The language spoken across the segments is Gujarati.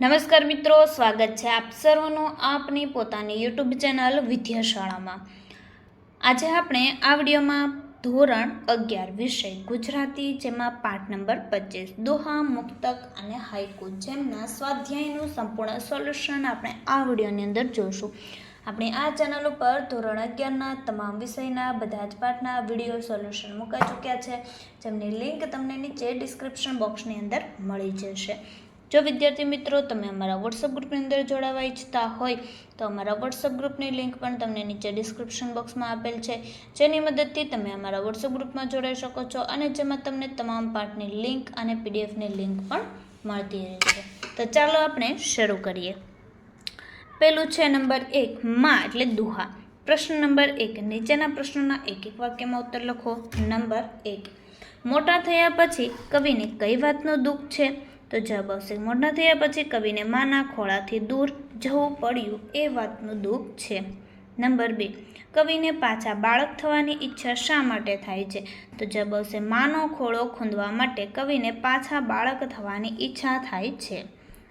નમસ્કાર મિત્રો, સ્વાગત છે આપ સર્વનું આપની પોતાની યુટ્યુબ ચેનલ વિદ્યાશાળામાં. આજે આપણે આ વિડીયોમાં ધોરણ અગિયાર વિષય ગુજરાતી, જેમાં પાઠ નંબર પચીસ, દોહા, મુક્તક અને હાઈકુ જેમના સ્વાધ્યાયનું સંપૂર્ણ સોલ્યુશન આપણે આ વિડીયોની અંદર જોઈશું. આપણે આ ચેનલ ઉપર ધોરણ અગિયારના તમામ વિષયના બધા જ પાઠના વીડિયો સોલ્યુશન મુકાઈ ચૂક્યા છે, જેમની લિંક તમને નીચે ડિસ્ક્રિપ્શન બોક્સની અંદર મળી જશે. જો વિદ્યાર્થી મિત્રો તમે અમારા વોટ્સઅપ ગ્રુપની અંદર જોડાવા ઈચ્છતા હોય, તો અમારા વોટ્સઅપ ગ્રુપની લિંક પણ તમને નીચે ડિસ્ક્રિપ્શન બોક્સમાં આપેલ છે. જેની મદદથી તમે અમારા વોટ્સઅપ ગ્રુપમાં જોડાઈ શકો છો અને જેમાં તમને તમામ પાઠની લિંક અને પીડીએફની લિંક પણ મળતી રહેશે તો ચાલો આપણે શરૂ કરીએ. પેલું છે નંબર એક, માં એટલે દુહા. પ્રશ્ન નંબર એક, નીચેના પ્રશ્નોના એક એક વાક્યમાં ઉત્તર લખો. નંબર એક, મોટા થયા પછી કવિને કઈ વાતનું દુઃખ છે? તો જવાબ આવશે, મોટા થયા પછી કવિને માના ખોળાથી દૂર જવું પડ્યું, એ વાતનું દુઃખ છે. નંબર બે, કવિને પાછા બાળક થવાની ઈચ્છા શા માટે થાય છે? તો જવાબ આવશે, માનો ખોળો ખૂંદવા માટે કવિને પાછા બાળક થવાની ઈચ્છા થાય છે.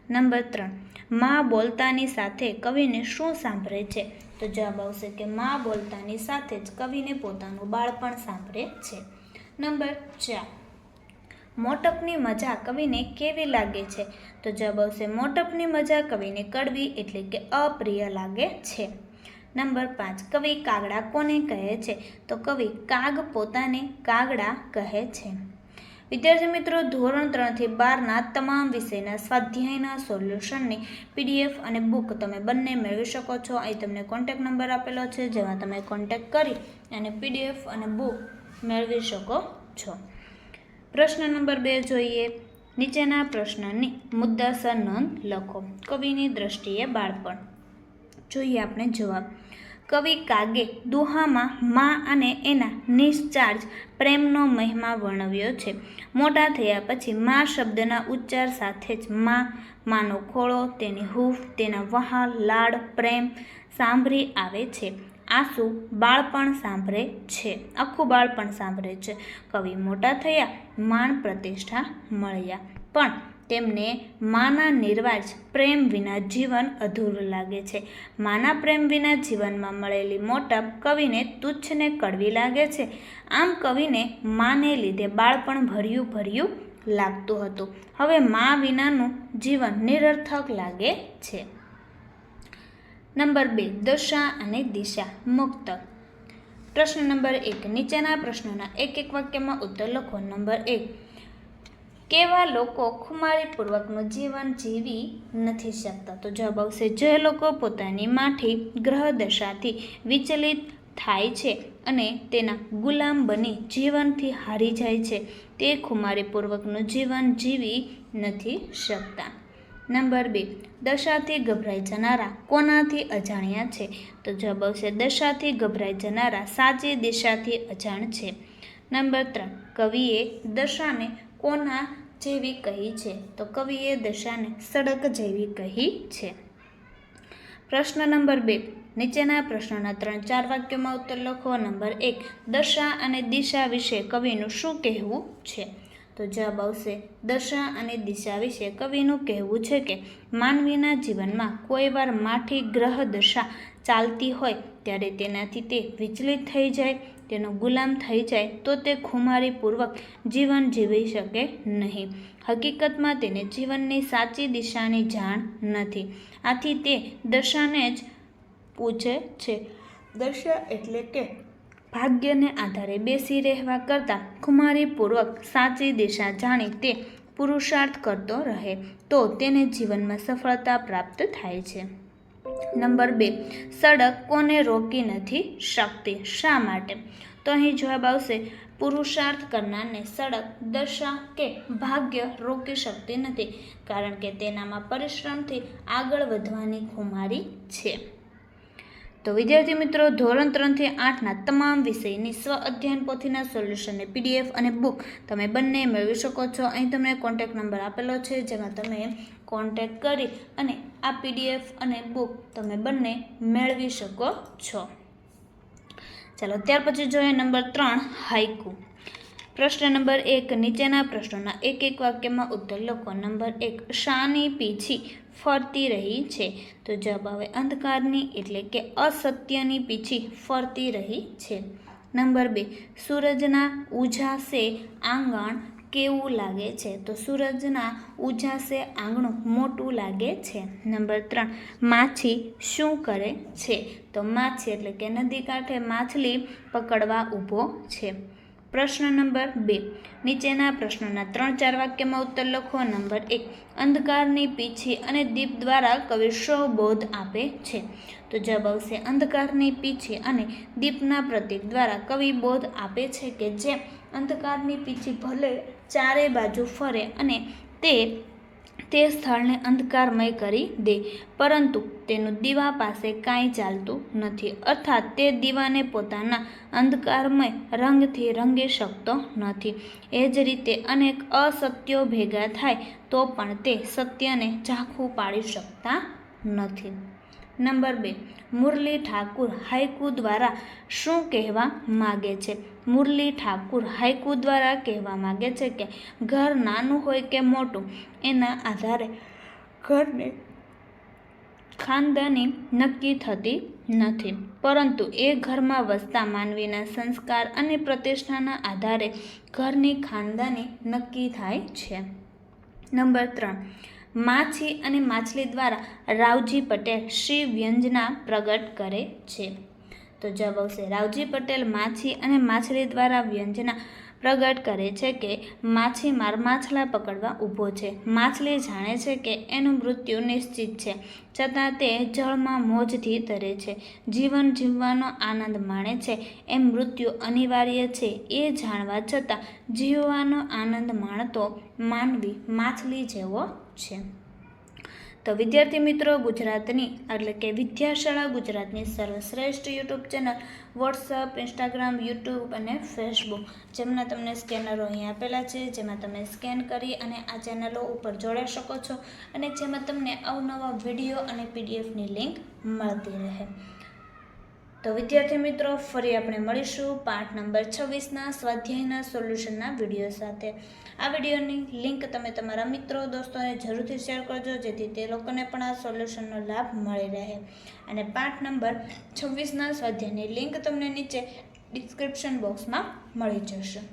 નંબર ત્રણ, મા બોલતાની સાથે કવિને શું સાંભળે છે? તો જવાબ આવશે કે, મા બોલતાની સાથે જ કવિને પોતાનું બાળપણ સાંભળે છે. નંબર ચાર મોટપની મજા કવિને કેવી લાગે છે? તો જવાબ આવશે, મોટપની મજા કવિને કડવી એટલે કે અપ્રિય લાગે છે. નંબર પાંચ, કવિ કાગડા કોને કહે છે? તો કવિ કાગ પોતાને કાગડા કહે છે. વિદ્યાર્થી મિત્રો, ધોરણ ત્રણથી બારના તમામ વિષયના સ્વાધ્યાયના સોલ્યુશનની પીડીએફ અને બુક તમે બંને મેળવી શકો છો. અહીં તમને કોન્ટેક નંબર આપેલો છે, જેમાં તમે કોન્ટેક કરી અને પીડીએફ અને બુક મેળવી શકો છો. પ્રશ્ન નંબર બે જોઈએ. નીચેના પ્રશ્નની મુદ્દાસર નોંધ લખો. કવિની દ્રષ્ટિએ બાળપણ. જોઈએ આપણે જવાબ. કવિ કાગે દુહામાં મા અને એના નિશ્ચાર્જ પ્રેમનો મહિમા વર્ણવ્યો છે. મોટા થયા પછી મા શબ્દના ઉચ્ચાર સાથે જ મા, માનો ખોળો, તેની હૂફ, તેના વહાલ, લાડ, પ્રેમ સાંભળી આવે છે. આંસુ બાળપણ સાંભળે છે. આખું બાળપણ સાંભળે છે. કવિ મોટા થયા, માન પ્રતિષ્ઠા મળ્યા. પણ તેમને માના નિર્વાજ, પ્રેમ વિના જીવન અધૂરું લાગે છે. માના પ્રેમ વિના જીવનમાં મળેલી મોટપ કવિને તુચ્છને કડવી લાગે છે. આમ કવિને માને લીધે બાળપણ ભર્યું ભર્યું લાગતું હતું. હવે મા વિનાનું જીવન નિરર્થક લાગે છે. નંબર બે, દશા અને દિશા મુક્ત. પ્રશ્ન નંબર એક, નીચેના પ્રશ્નોના એક એક વાક્યમાં ઉત્તર લખો. નંબર એક, કેવા લોકો ખુમારીપૂર્વકનું જીવન જીવી નથી શકતા? તો જવાબ આવશે, જે લોકો પોતાની માઠી ગ્રહ દશાથી વિચલિત થાય છે અને તેના ગુલામ બની જીવનથી હારી જાય છે, તે ખુમારીપૂર્વકનું જીવન જીવી નથી શકતા. નંબર બે, દશાથી ગભરાઈ જનારા કોનાથી અજાણ્યા છે? તો જવાબ આવશે, દશાથી ગભરાઈ જનારા સાચી દિશાથી અજાણ છે. નંબર ત્રણ, કવિએ દશાને કોના જેવી કહી છે? તો કવિએ દશાને સડક જેવી કહી છે. પ્રશ્ન નંબર બે, નીચેના પ્રશ્નોના ત્રણ ચાર વાક્યોમાં ઉત્તર લખો. નંબર એક, દશા અને દિશા વિશે કવિનું શું કહેવું છે? તો જવાબ આવશે, દશા અને દિશા વિશે કવિનું કહેવું છે કે, માનવીના જીવનમાં કોઈ વાર માઠી ગ્રહ દશા ચાલતી હોય ત્યારે તેનાથી તે વિચલિત થઈ જાય, તેનો ગુલામ થઈ જાય તો તે ખુમારીપૂર્વક જીવન જીવી શકે નહીં. હકીકતમાં તેને જીવનની સાચી દિશાની જાણ નથી. આથી તે દશાને જ પૂછે છે. દશા એટલે કે ભાગ્યને આધારે બેસી રહેવા કરતાં ખુમારીપૂર્વક સાચી દિશા જાણી તે પુરુષાર્થ કરતો રહે, તો તેને જીવનમાં સફળતા પ્રાપ્ત થાય છે. નંબર બે, સડક કોને રોકી નથી શકતી? શા માટે? તો અહીં જવાબ આવશે, પુરુષાર્થ કરનારને સડક, દશા કે ભાગ્ય રોકી શકતી નથી, કારણ કે તેનામાં પરિશ્રમથી આગળ વધવાની ખુમારી છે. તો વિદ્યાર્થી મિત્રો, ધોરણ ત્રણથી આઠના તમામ વિષયની સ્વ અધ્યયન પોથીના સોલ્યુશનને પીડીએફ અને બુક તમે બંને મેળવી શકો છો. અહીં તમને કોન્ટેક નંબર આપેલો છે, જેમાં તમે કોન્ટેક કરી અને આ પીડીએફ અને બુક તમે બંને મેળવી શકો છો. ચાલો, ત્યાર પછી જોઈએ નંબર ત્રણ હાઈકુ પ્રશ્ન નંબર એક, નીચેના પ્રશ્નોના એક એક વાક્યમાં ઉત્તર લખો. નંબર એક, શાની પીછી ફરતી રહી છે. તો જવાબ આવે અંધકારની, એટલે કે અસત્યની પીછી ફરતી રહી છે. નંબર બે, સૂરજના ઉજાસે આંગણ કેવું લાગે છે? તો સૂરજના ઉજાસે આંગણું મોટું લાગે છે. નંબર ત્રણ, માછી શું કરે છે? તો માછી એટલે કે નદી કાંઠે માછલી પકડવા ઊભો છે. પ્રશ્ન નંબર બે. નીચેના પ્રશ્નોના ત્રણ ચાર વાક્યમાં ઉત્તર લખો. નંબર એક, અંધકારની પીછી અને દીપ દ્વારા કવિ બોધ આપે છે. તો જવાબ આવશે, અંધકારની પીછી અને દીપના પ્રતીક દ્વારા કવિ બોધ આપે છે કે જે અંધકારની પીછી ભલે ચારે બાજુ ફરે અને તે તે સ્થળને અંધકારમય કરી દે. પરંતુ તેનું દીવા પાસે કાંઈ ચાલતું નથી. અર્થાત તે દીવાને પોતાના અંધકારમય રંગથી રંગી શકતો નથી. એ જ રીતે અનેક અસત્યો ભેગા થાય તો પણ તે સત્યને ઝાંખું પાડી શકતા નથી. નંબર બે, મુરલી ઠાકુર હાઈકુ દ્વારા શું કહેવા માગે છે? મુરલી ઠાકુર હાઈકુ દ્વારા કહેવા માગે છે કે ઘર નાનું હોય કે મોટું, એના આધારે ઘરને ખાનદાની નક્કી થતી નથી. પરંતુ એ ઘરમાં વસતા માનવીના સંસ્કાર અને પ્રતિષ્ઠાના આધારે ઘરની ખાનદાની નક્કી થાય છે. નંબર ત્રણ માછી અને માછલી દ્વારા રાવજી પટેલ શ્રી વ્યંજના પ્રગટ કરે છે. તો જવાબ આવશે, રાવજી પટેલ માછી અને માછલી દ્વારા વ્યંજના પ્રગટ કરે છે કે માછીમાર માછલા પકડવા ઊભો છે. માછલી જાણે છે કે એનું મૃત્યુ નિશ્ચિત છે, છતાં તે જળમાં મોજથી તરે છે. જીવન જીવવાનો આનંદ માણે છે, એમ મૃત્યુ અનિવાર્ય છે, એ જાણવા છતાં જીવવાનો આનંદ માણતો માનવી માછલી જેવો છે. તો વિદ્યાર્થી મિત્રો, ગુજરાતની એટલે કે વિદ્યાશાળા ગુજરાતની સર્વશ્રેષ્ઠ YouTube channel, WhatsApp, Instagram, YouTube અને ફેસબુક, જેમના તમને સ્કેનરો અહીં આપેલા છે, જેમાં તમે સ્કેન કરી અને આ ચેનલો ઉપર જોડાઈ શકો છો અને જેમાં તમને અવનવા વીડિયો અને પીડીએફની લિંક મળતી રહે. તો વિદ્યાર્થી મિત્રો, ફરી આપણે મળીશું પાઠ નંબર છવ્વીસના સ્વાધ્યાયના સોલ્યુશનના વીડિયો સાથે. આ વિડીયોની લિંક તમે તમારા મિત્રો, દોસ્તોને જરૂરથી શેર કરજો, જેથી તે લોકોને પણ આ સોલ્યુશનનો લાભ મળી રહે. અને પાઠ નંબર છવ્વીસના સ્વાધ્યાયની લિંક તમને નીચે ડિસ્ક્રિપ્શન બોક્સમાં મળી જશે.